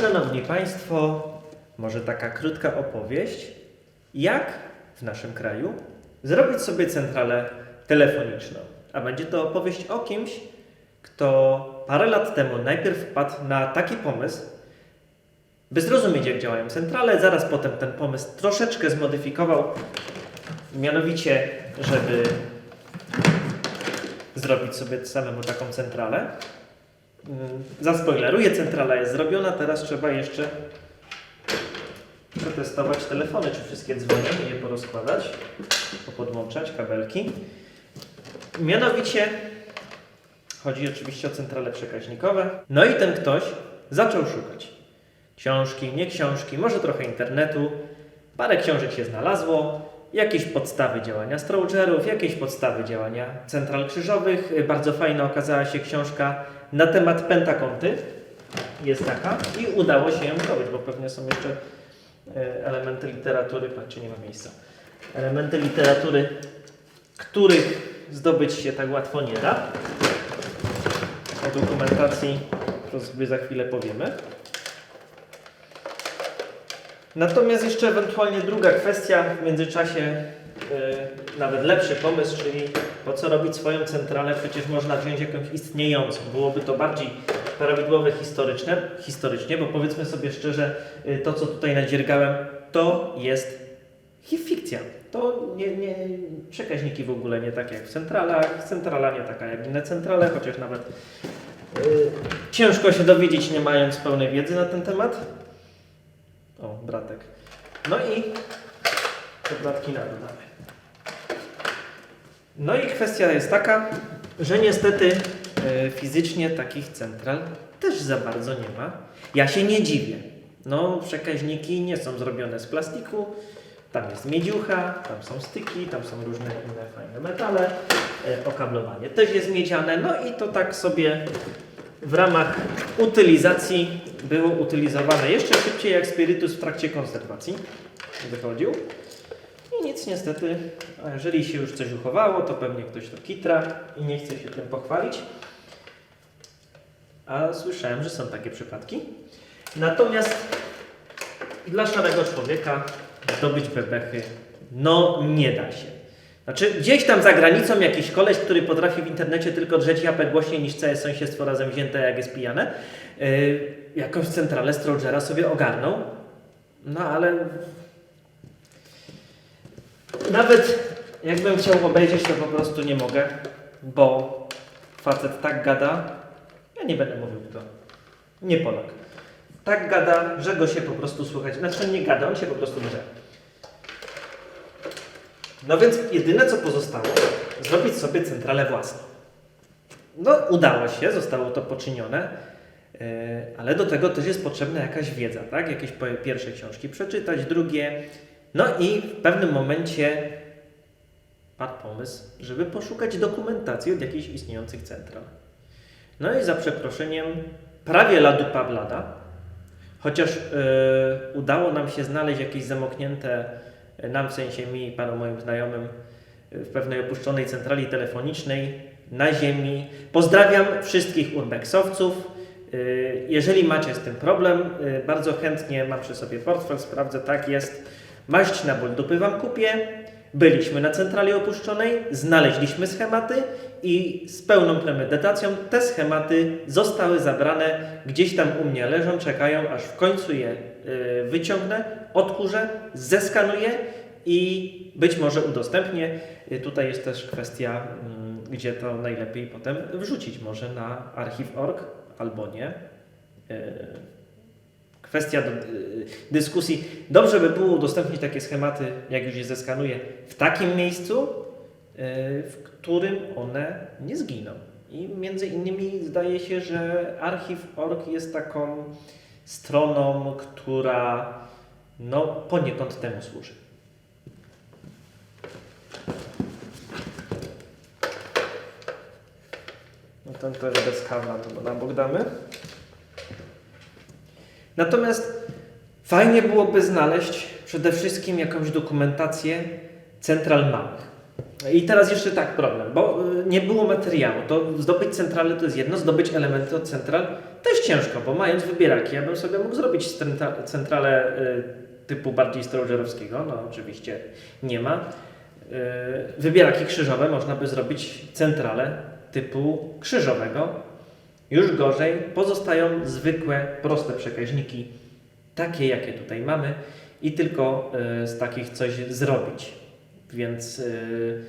Szanowni Państwo, może taka krótka opowieść, jak w naszym kraju zrobić sobie centralę telefoniczną. A będzie to opowieść o kimś, kto parę lat temu najpierw wpadł na taki pomysł, by zrozumieć, jak działają centrale, zaraz potem ten pomysł troszeczkę zmodyfikował, mianowicie, żeby zrobić sobie samemu taką centralę. Mm, Zaspoileruję, centrala jest zrobiona, teraz trzeba jeszcze przetestować telefony, czy wszystkie dzwonią je porozkładać, popodłączać kabelki. Mianowicie chodzi oczywiście o centrale przekaźnikowe. No i ten ktoś zaczął szukać. Książki, nie książki, może trochę internetu. Parę książek się znalazło, jakieś podstawy działania strogerów, jakieś podstawy działania central krzyżowych. Bardzo fajna okazała się książka na temat pentakonty. Jest taka i udało się ją zdobyć, bo pewnie są jeszcze e, elementy literatury, patrzcie, nie ma miejsca. Elementy literatury, których zdobyć się tak łatwo nie da. O dokumentacji to sobie za chwilę powiemy. Natomiast jeszcze ewentualnie druga kwestia, w międzyczasie yy, nawet lepszy pomysł, czyli po co robić swoją centralę, przecież można wziąć jakąś istniejącą. Byłoby to bardziej prawidłowe historyczne, historycznie, bo powiedzmy sobie szczerze, yy, to co tutaj nadziergałem, to jest fikcja. To nie, nie, przekaźniki w ogóle nie takie jak w centralach, centrala nie taka jak inne centrale, chociaż nawet yy, ciężko się dowiedzieć nie mając pełnej wiedzy na ten temat. O, bratek. No i te bratki nadodamy. No i kwestia jest taka, że niestety e, fizycznie takich central też za bardzo nie ma. Ja się nie dziwię. No, przekaźniki nie są zrobione z plastiku. Tam jest miedziucha, tam są styki, tam są różne inne fajne metale. E, okablowanie też jest miedziane. No i to tak sobie w ramach utylizacji było utylizowane jeszcze szybciej jak spirytus w trakcie konserwacji wychodził. I nic niestety, a jeżeli się już coś uchowało, to pewnie ktoś to kitra i nie chce się tym pochwalić. A słyszałem, że są takie przypadki. Natomiast dla szarego człowieka zdobyć bebechy, no nie da się. Znaczy, gdzieś tam za granicą jakiś koleś, który potrafi w internecie tylko drzeć japę głośniej niż całe sąsiedztwo razem wzięte, jak jest pijane, yy, jakąś centralę Strogera sobie ogarnął. No ale nawet jakbym chciał obejrzeć, to po prostu nie mogę, bo facet tak gada, ja nie będę mówił kto, nie Polak. Tak gada, że go się po prostu słychać. Znaczy nie gada, on się po prostu drze. No więc jedyne co pozostało, zrobić sobie centralę własną. No udało się, zostało to poczynione, yy, ale do tego też jest potrzebna jakaś wiedza, tak? Jakieś pierwsze książki przeczytać, drugie. No i w pewnym momencie padł pomysł, żeby poszukać dokumentacji od jakichś istniejących central. No i za przeproszeniem prawie la dupa blada, chociaż yy, udało nam się znaleźć jakieś zamknięte nam, w sensie mi i moim znajomym, w pewnej opuszczonej centrali telefonicznej na ziemi. Pozdrawiam wszystkich urbexowców. Yy, Jeżeli macie z tym problem, yy, bardzo chętnie mam przy sobie portfel, sprawdzę, tak jest. Maść na ból dupy wam kupię. Byliśmy na centrali opuszczonej, znaleźliśmy schematy i z pełną premedytacją te schematy zostały zabrane, gdzieś tam u mnie leżą, czekają, aż w końcu je y, wyciągnę, odkurzę, zeskanuję i być może udostępnię. Y, Tutaj jest też kwestia, mm, gdzie to najlepiej potem wrzucić, może na archiw.org albo nie. Y, Kwestia do, y, dyskusji. Dobrze by było udostępnić takie schematy, jak już je zeskanuję, w takim miejscu, y, w którym one nie zginą. I między innymi zdaje się, że archiw.org jest taką stroną, która no, poniekąd temu służy. No ten jest bez kawa, to na bok damy. Natomiast fajnie byłoby znaleźć przede wszystkim jakąś dokumentację central. I teraz jeszcze tak problem, bo y, nie było materiału. To zdobyć centralę to jest jedno, zdobyć elementy od central też ciężko, bo mając wybieraki, ja bym sobie mógł zrobić centra- centralę y, typu bardziej storagerowskiego, no oczywiście nie ma. Y, Wybieraki krzyżowe można by zrobić centralę typu krzyżowego. Już gorzej pozostają zwykłe, proste przekaźniki, takie jakie tutaj mamy i tylko z takich coś zrobić. Więc y,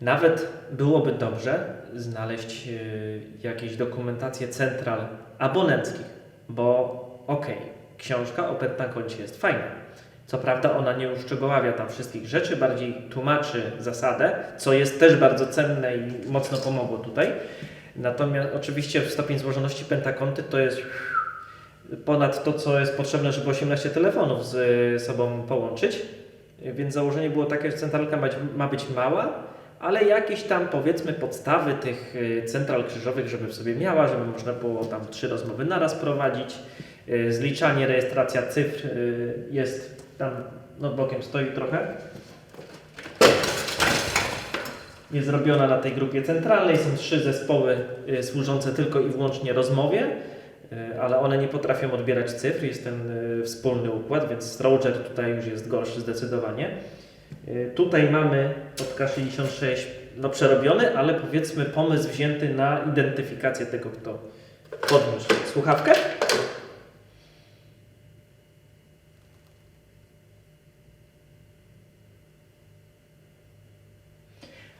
nawet byłoby dobrze znaleźć y, jakieś dokumentacje central abonenckich, bo okej, książka o Pentakoncie jest fajna. Co prawda ona nie uszczegóławia tam wszystkich rzeczy, bardziej tłumaczy zasadę, co jest też bardzo cenne i mocno pomogło tutaj. Natomiast oczywiście w stopień złożoności pentakonty to jest ponad to, co jest potrzebne, żeby 18 telefonów z sobą połączyć. Więc założenie było takie, że centralka ma, być mała, ale jakieś tam powiedzmy podstawy tych y, central krzyżowych, żeby w sobie miała, żeby można było tam trzy rozmowy naraz prowadzić. Y, Zliczanie, rejestracja cyfr y, jest tam nad bokiem stoi trochę. Jest zrobiona na tej grupie centralnej. Są trzy zespoły służące tylko i wyłącznie rozmowie, ale one nie potrafią odbierać cyfr. Jest ten y, wspólny układ, więc Stroger tutaj już jest gorszy zdecydowanie. Y, Tutaj mamy od K66 no, przerobiony, ale powiedzmy pomysł wzięty na identyfikację tego, kto podniósł słuchawkę.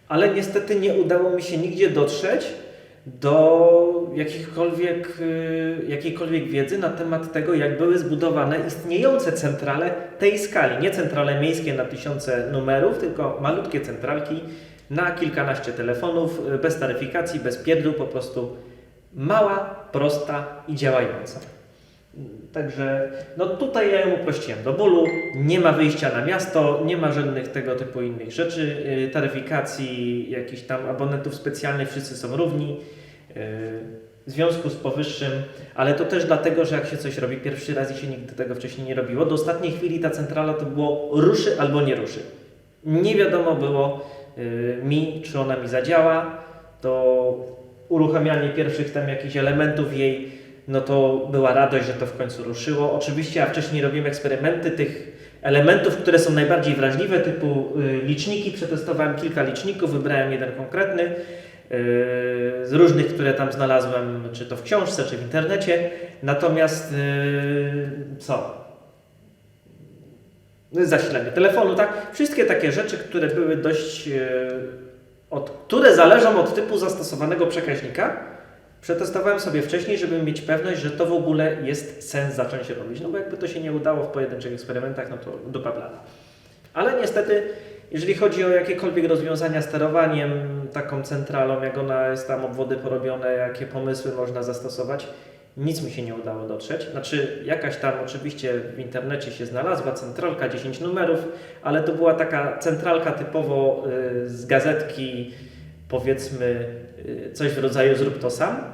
ale niestety nie udało mi się nigdzie dotrzeć do jakichkolwiek, y, jakiejkolwiek wiedzy na temat tego, jak były zbudowane istniejące centrale tej skali. Nie centrale miejskie na tysiące numerów, tylko malutkie centralki na kilkanaście telefonów, y, bez taryfikacji, bez pierdół, po prostu mała, prosta i działająca. Także no tutaj ja ją uprościłem do bólu, nie ma wyjścia na miasto, nie ma żadnych tego typu innych rzeczy, yy, taryfikacji, jakichś tam abonentów specjalnych, wszyscy są równi. Yy, W związku z powyższym, ale to też dlatego, że jak się coś robi pierwszy raz i się nigdy tego wcześniej nie robiło, do ostatniej chwili ta centrala to było ruszy albo nie ruszy. Nie wiadomo było yy, mi, czy ona mi zadziała, to uruchamianie pierwszych tam jakichś elementów jej no to była radość, że to w końcu ruszyło. Oczywiście ja wcześniej robiłem eksperymenty tych elementów, które są najbardziej wrażliwe, typu y, liczniki. Przetestowałem kilka liczników, wybrałem jeden konkretny y, z różnych, które tam znalazłem, czy to w książce, czy w internecie. Natomiast y, co? Zasilanie telefonu, tak? Wszystkie takie rzeczy, które były dość, od, które zależą od typu zastosowanego przekaźnika. Przetestowałem sobie wcześniej, żeby mieć pewność, że to w ogóle jest sens zacząć robić. No bo jakby to się nie udało w pojedynczych eksperymentach, no to dupa blada. Ale niestety, jeżeli chodzi o jakiekolwiek rozwiązania sterowaniem taką centralą, jak ona jest tam obwody porobione, jakie pomysły można zastosować, nic mi się nie udało dotrzeć. Znaczy, jakaś tam oczywiście w internecie się znalazła centralka 10 numerów, ale to była taka centralka typowo y, z gazetki, powiedzmy y, coś w rodzaju zrób to sam.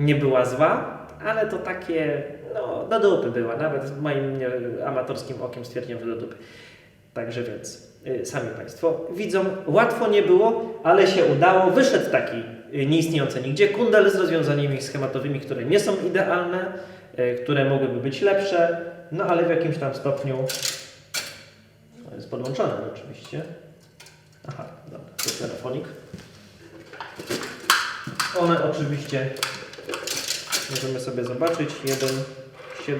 Nie była zła, ale to takie, no, do dupy była. Nawet moim amatorskim okiem stwierdziłem, że do dupy. Także więc y, sami Państwo widzą, łatwo nie było, ale się udało. Wyszedł taki y, nieistniejący nigdzie kundel z rozwiązaniami schematowymi, które nie są idealne, y, które mogłyby być lepsze, no ale w jakimś tam stopniu to jest podłączone oczywiście. Aha, dobra, to telefonik. One oczywiście możemy sobie zobaczyć. 1,7.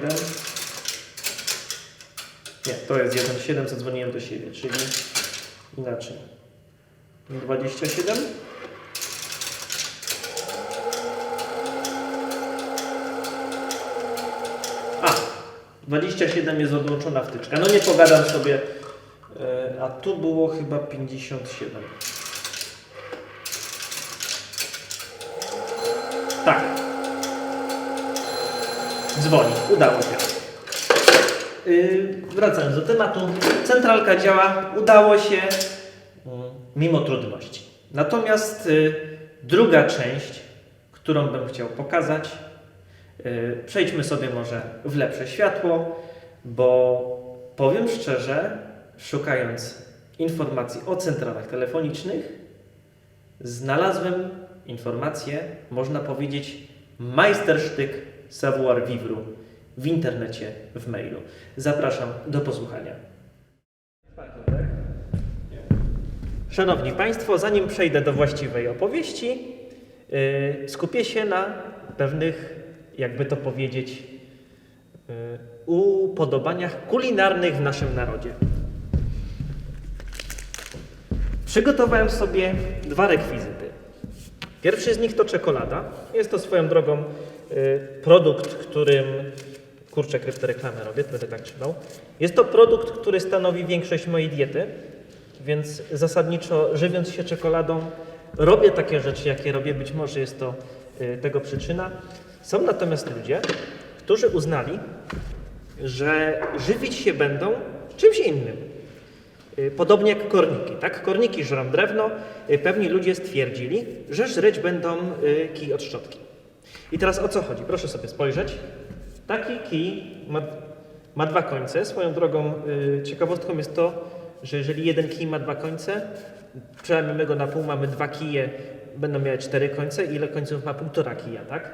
Nie, to jest 1,7, zadzwoniłem do siebie, czyli inaczej. 27. A, 27 jest odłączona wtyczka. No nie pogadam sobie. e, A tu było chyba 57. Dzwoni. Udało się. Yy, wracając do tematu. Centralka działa. Udało się. mm, Mimo trudności. Natomiast y, druga część, którą bym chciał pokazać, y, przejdźmy sobie może w lepsze światło, bo powiem szczerze, szukając informacji o centralach telefonicznych, znalazłem informację, można powiedzieć, majstersztyk savoir vivre w internecie, w mailu. Zapraszam do posłuchania. Szanowni Państwo, zanim przejdę do właściwej opowieści, yy, skupię się na pewnych, jakby to powiedzieć, yy, upodobaniach kulinarnych w naszym narodzie. Przygotowałem sobie dwa rekwizyty. Pierwszy z nich to czekolada. Jest to swoją drogą produkt, którym. Kurczę, kryptoreklamę robię, będę tak trzymał. Jest to produkt, który stanowi większość mojej diety, więc zasadniczo żywiąc się czekoladą, robię takie rzeczy, jakie robię. Być może jest to y, tego przyczyna. Są natomiast ludzie, którzy uznali, że żywić się będą czymś innym. Y, Podobnie jak korniki, tak? Korniki żrą drewno, y, pewni ludzie stwierdzili, że żreć będą y, kij od szczotki. I teraz o co chodzi? Proszę sobie spojrzeć. Taki kij ma, ma dwa końce. Swoją drogą y, ciekawostką jest to, że jeżeli jeden kij ma dwa końce, przelamy go na pół, mamy dwa kije, będą miały cztery końce. Ile końców ma półtora kija, tak?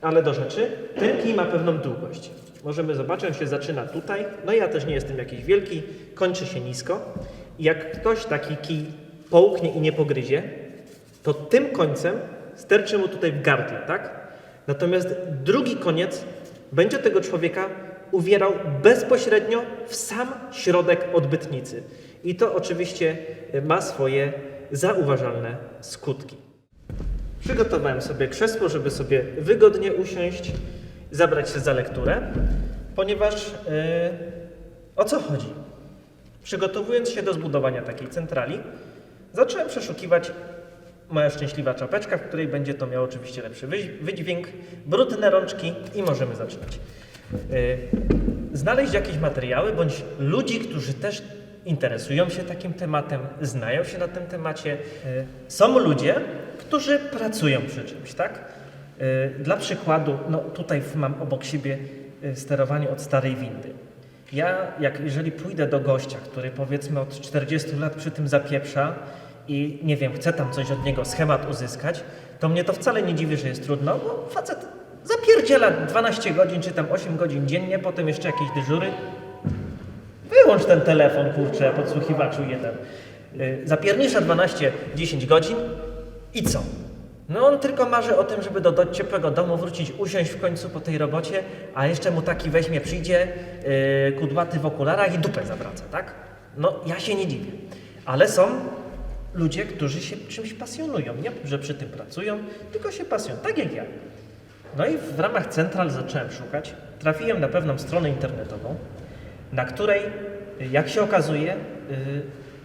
Ale do rzeczy, ten kij ma pewną długość. Możemy zobaczyć, on się zaczyna tutaj. No ja też nie jestem jakiś wielki, kończy się nisko. I jak ktoś taki kij połknie i nie pogryzie, to tym końcem sterczy mu tutaj w gardle, tak? Natomiast drugi koniec będzie tego człowieka uwierał bezpośrednio w sam środek odbytnicy. I to oczywiście ma swoje zauważalne skutki. Przygotowałem sobie krzesło, żeby sobie wygodnie usiąść, zabrać się za lekturę, ponieważ yy, o co chodzi? Przygotowując się do zbudowania takiej centrali, zacząłem przeszukiwać moja szczęśliwa czapeczka, w której będzie to miało oczywiście lepszy wydźwięk, brudne rączki i możemy zaczynać. Yy, znaleźć jakieś materiały bądź ludzi, którzy też interesują się takim tematem, znają się na tym temacie. Yy, Są ludzie, którzy pracują przy czymś, tak? Yy, Dla przykładu, no tutaj mam obok siebie sterowanie od starej windy. Ja, jak jeżeli pójdę do gościa, który powiedzmy od 40 lat przy tym zapieprza i nie wiem, chcę tam coś od niego, schemat uzyskać, to mnie to wcale nie dziwi, że jest trudno, bo facet zapierdziela 12 godzin czy tam 8 godzin dziennie, potem jeszcze jakieś dyżury. Wyłącz ten telefon, kurczę, podsłuchiwaczu jeden. Yy, Zapiernicza 12-10 godzin i co? No on tylko marzy o tym, żeby do, do ciepłego domu wrócić, usiąść w końcu po tej robocie, a jeszcze mu taki weźmie, przyjdzie yy, kudłaty w okularach i dupę zawraca, tak? No ja się nie dziwię. Ale są ludzie, którzy się czymś pasjonują. Nie, że przy tym pracują, tylko się pasjonują, tak jak ja. No i w ramach central zacząłem szukać. Trafiłem na pewną stronę internetową, na której, jak się okazuje, y,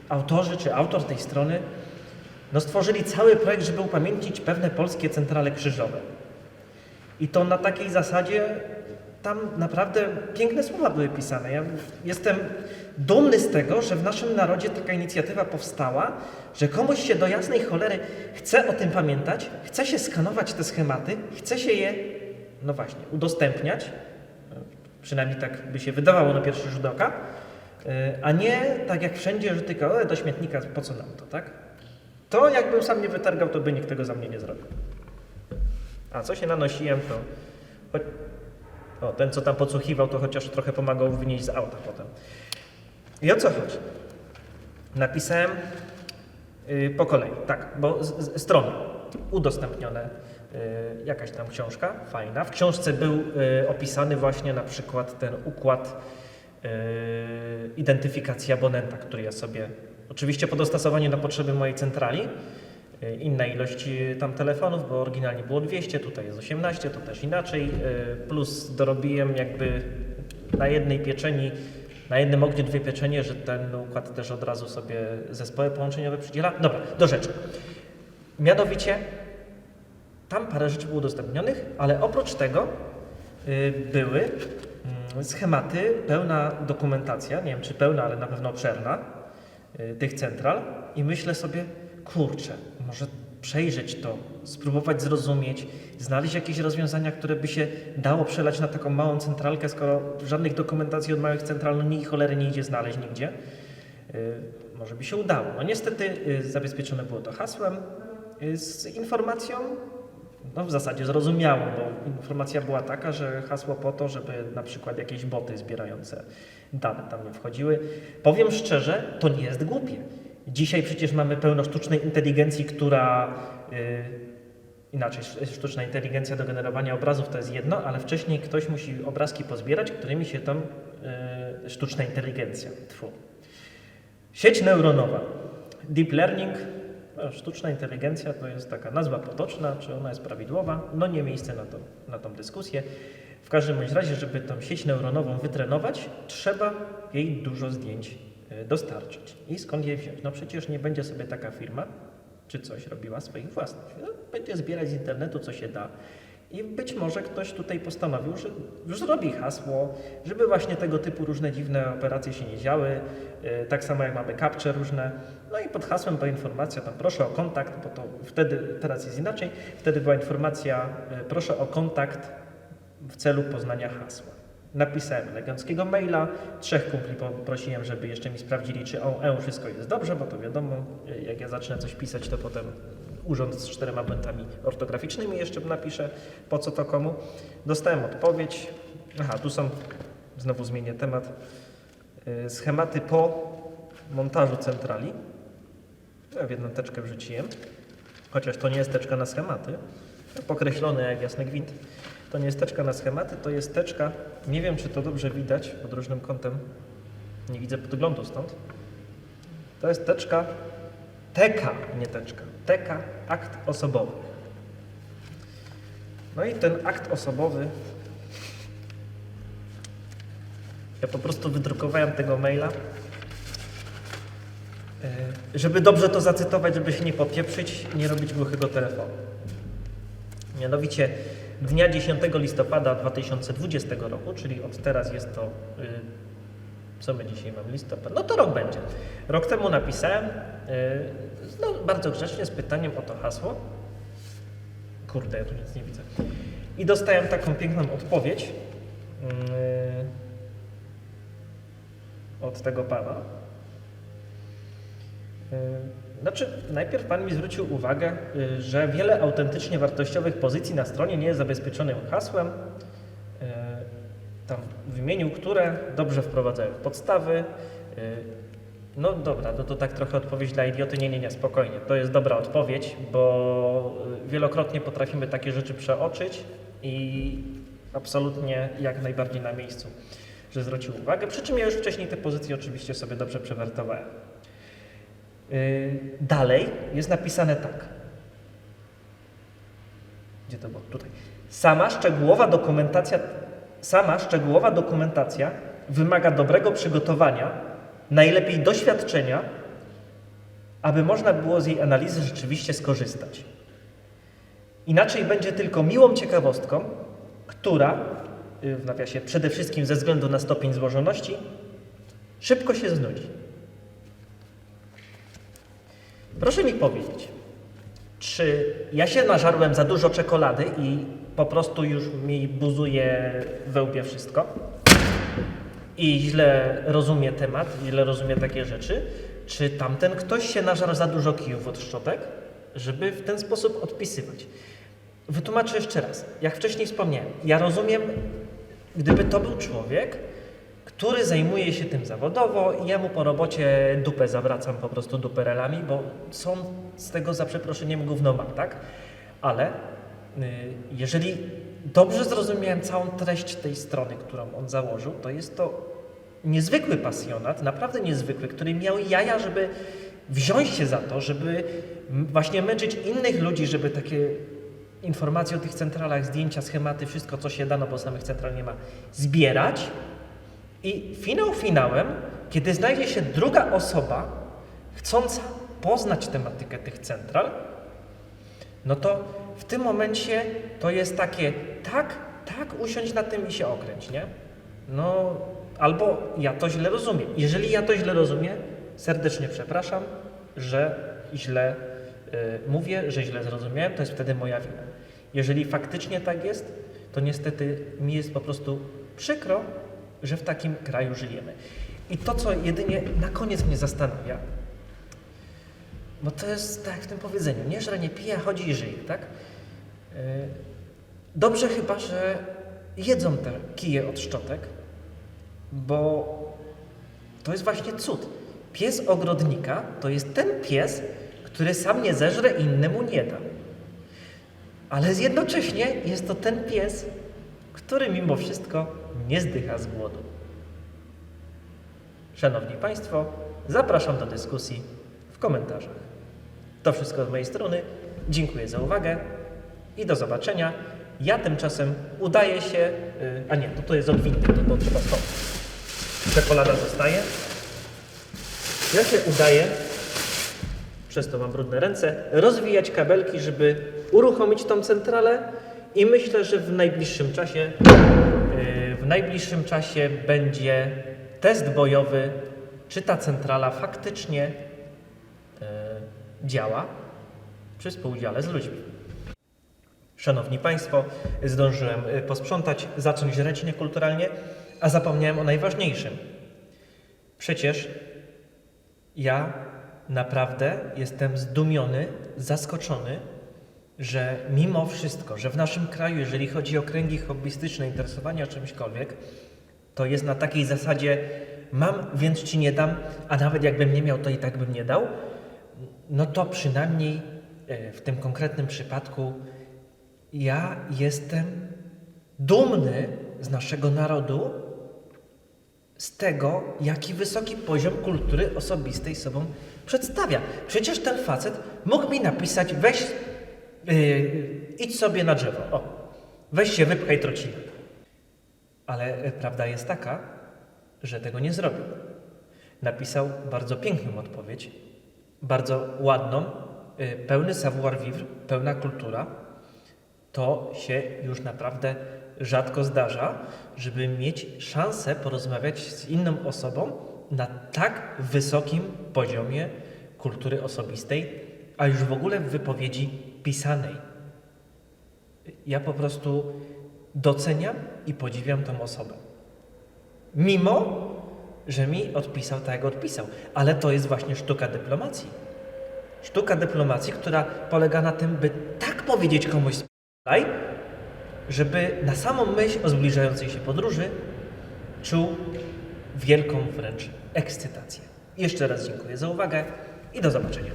autorzy czy autor tej strony no stworzyli cały projekt, żeby upamiętnić pewne polskie centrale krzyżowe. I to na takiej zasadzie, tam naprawdę piękne słowa były pisane. Ja jestem dumny z tego, że w naszym narodzie taka inicjatywa powstała, że komuś się do jasnej cholery chce o tym pamiętać, chce się skanować te schematy, chce się je, no właśnie, udostępniać. Przynajmniej tak by się wydawało na pierwszy rzut oka. y, A nie tak jak wszędzie, że tylko e, do śmietnika, po co nam to, tak? To jakbym sam nie wytargał, to by nikt tego za mnie nie zrobił. A co się nanosiłem, to... O, ten co tam podsłuchiwał, to chociaż trochę pomagał wynieść z auta potem. I o co chodzi? Napisałem y, po kolei, tak, bo z, z, strony udostępnione, y, jakaś tam książka, fajna. W książce był y, opisany właśnie na przykład ten układ y, identyfikacji abonenta, który ja sobie, oczywiście po dostosowaniu na potrzeby mojej centrali, y, inna ilość y, tam telefonów, bo oryginalnie było 200, tutaj jest 18, to też inaczej, y, plus dorobiłem jakby na jednej pieczeni, na jednym ogniu dwie pieczenie, że ten układ też od razu sobie zespoły połączeniowe przydziela. Dobra, do rzeczy. Mianowicie tam parę rzeczy było udostępnionych, ale oprócz tego y, były mm, schematy, pełna dokumentacja, nie wiem czy pełna, ale na pewno obszerna y, tych central i myślę sobie, kurczę, może przejrzeć to, spróbować zrozumieć, znaleźć jakieś rozwiązania, które by się dało przelać na taką małą centralkę, skoro żadnych dokumentacji od małych central ni cholery nie idzie znaleźć nigdzie. Y, może by się udało. No niestety y, zabezpieczone było to hasłem y, z informacją, no w zasadzie zrozumiałą, bo informacja była taka, że hasło po to, żeby na przykład jakieś boty zbierające dane tam nie wchodziły. Powiem szczerze, to nie jest głupie. Dzisiaj przecież mamy pełno sztucznej inteligencji, która y, Inaczej, sz- sztuczna inteligencja do generowania obrazów to jest jedno, ale wcześniej ktoś musi obrazki pozbierać, którymi się tam y, sztuczna inteligencja. Tfu. Sieć neuronowa. Deep learning, no, sztuczna inteligencja to jest taka nazwa potoczna, czy ona jest prawidłowa? No nie miejsce na, to, na tą dyskusję. W każdym razie, żeby tą sieć neuronową wytrenować, trzeba jej dużo zdjęć dostarczyć. I skąd je wziąć? No przecież nie będzie sobie taka firma, czy coś robiła swoich własnych. No, będzie zbierać z internetu, co się da. I być może ktoś tutaj postanowił, że już zrobi hasło, żeby właśnie tego typu różne dziwne operacje się nie działy. Yy, Tak samo jak mamy capture różne. No i pod hasłem była informacja, tam proszę o kontakt, bo to wtedy, teraz jest inaczej. Wtedy była informacja, yy, proszę o kontakt w celu poznania hasła. Napisałem eleganckiego maila, trzech kumpli poprosiłem, żeby jeszcze mi sprawdzili, czy o E wszystko jest dobrze, bo to wiadomo, jak ja zacznę coś pisać, to potem urząd z czterema błędami ortograficznymi jeszcze napiszę, po co to komu. Dostałem odpowiedź. Aha, tu są, znowu zmienię temat, yy, schematy po montażu centrali. Ja w jedną teczkę wrzuciłem, chociaż to nie jest teczka na schematy, pokreślone jak jasny gwint. To nie jest teczka na schematy, to jest teczka, nie wiem czy to dobrze widać pod różnym kątem, nie widzę podglądu stąd. To jest teczka TK, nie teczka, TK, akt osobowy. No i ten akt osobowy, ja po prostu wydrukowałem tego maila, e, żeby dobrze to zacytować, żeby się nie popieprzyć nie robić głuchego telefonu. Mianowicie dnia 10 listopada 2020 roku, czyli od teraz jest to, y, co my dzisiaj mamy, listopad, no to rok będzie. Rok temu napisałem, y, no bardzo grzecznie, z pytaniem o to hasło. Kurde, ja tu nic nie widzę. I dostałem taką piękną odpowiedź y, od tego pana. Znaczy, najpierw Pan mi zwrócił uwagę, y, że wiele autentycznie wartościowych pozycji na stronie nie jest zabezpieczonym hasłem. Y, Tam wymienił, które dobrze wprowadzają podstawy. Y, No dobra, no to tak trochę odpowiedź dla idioty. Nie, nie, nie, spokojnie. To jest dobra odpowiedź, bo wielokrotnie potrafimy takie rzeczy przeoczyć i absolutnie jak najbardziej na miejscu, że zwrócił uwagę. Przy czym ja już wcześniej te pozycje oczywiście sobie dobrze przewertowałem. Yy, Dalej jest napisane tak. Gdzie to było? Tutaj. Sama szczegółowa dokumentacja, sama szczegółowa dokumentacja wymaga dobrego przygotowania, najlepiej doświadczenia, aby można było z jej analizy rzeczywiście skorzystać. Inaczej będzie tylko miłą ciekawostką, która, yy, w nawiasie przede wszystkim ze względu na stopień złożoności, szybko się znudzi. Proszę mi powiedzieć, czy ja się nażarłem za dużo czekolady i po prostu już mi buzuje we łbie wszystko? I źle rozumie temat, źle rozumie takie rzeczy? Czy tamten ktoś się nażarł za dużo kijów od szczotek, żeby w ten sposób odpisywać? Wytłumaczę jeszcze raz. Jak wcześniej wspomniałem, ja rozumiem, gdyby to był człowiek, który zajmuje się tym zawodowo i ja mu po robocie dupę zawracam po prostu duperelami, bo są z tego za przeproszeniem gówno tak? Ale y, jeżeli dobrze zrozumiałem całą treść tej strony, którą on założył, to jest to niezwykły pasjonat, naprawdę niezwykły, który miał jaja, żeby wziąć się za to, żeby właśnie męczyć innych ludzi, żeby takie informacje o tych centralach, zdjęcia, schematy, wszystko co się da, no bo samych central nie ma, zbierać i finał finałem, kiedy znajdzie się druga osoba chcąca poznać tematykę tych central, no to w tym momencie to jest takie tak, tak, usiądź na tym i się okręć, nie? No, albo ja to źle rozumiem. Jeżeli ja to źle rozumiem, serdecznie przepraszam, że źle y, mówię, że źle zrozumiałem, to jest wtedy moja wina. Jeżeli faktycznie tak jest, to niestety mi jest po prostu przykro, że w takim kraju żyjemy. I to, co jedynie na koniec mnie zastanawia, Bo to jest tak w tym powiedzeniu, nie żre, nie pije, chodzi i żyje, tak? Yy, Dobrze chyba, że jedzą te kije od szczotek, bo to jest właśnie cud. Pies ogrodnika to jest ten pies, który sam nie zeżre innemu nie da. Ale jednocześnie jest to ten pies, który mimo wszystko nie zdycha z głodu. Szanowni Państwo, zapraszam do dyskusji w komentarzach. To wszystko z mojej strony. Dziękuję za uwagę i do zobaczenia. Ja tymczasem udaję się. y, a nie, to to jest odwinty, to, to trzeba. Czekolada zostaje. Ja się udaję, przez to mam brudne ręce, rozwijać kabelki, żeby uruchomić tą centralę i myślę, że w najbliższym czasie yy, w najbliższym czasie będzie test bojowy, czy ta centrala faktycznie yy, działa przy współudziale z ludźmi. Szanowni Państwo, zdążyłem y, posprzątać, zacząć żreć niekulturalnie, a zapomniałem o najważniejszym. Przecież ja naprawdę jestem zdumiony, zaskoczony, że mimo wszystko, że w naszym kraju, jeżeli chodzi o kręgi hobbystyczne, interesowania czymśkolwiek, to jest na takiej zasadzie mam, więc ci nie dam, a nawet jakbym nie miał, to i tak bym nie dał, no to przynajmniej e, w tym konkretnym przypadku ja jestem dumny z naszego narodu, z tego, jaki wysoki poziom kultury osobistej sobą przedstawia. Przecież ten facet mógł mi napisać, weź, yy, idź sobie na drzewo, o, weź się, wypchaj trocinę. Ale y, prawda jest taka, że tego nie zrobił. Napisał bardzo piękną odpowiedź, bardzo ładną, y, pełny savoir-vivre, pełna kultura. To się już naprawdę rzadko zdarza, żeby mieć szansę porozmawiać z inną osobą na tak wysokim poziomie kultury osobistej, a już w ogóle w wypowiedzi pisanej. Ja po prostu doceniam i podziwiam tą osobę. Mimo, że mi odpisał tak, jak odpisał. Ale to jest właśnie sztuka dyplomacji. Sztuka dyplomacji, która polega na tym, by tak powiedzieć komuś spaj, żeby na samą myśl o zbliżającej się podróży czuł wielką wręcz ekscytację. Jeszcze raz dziękuję za uwagę i do zobaczenia.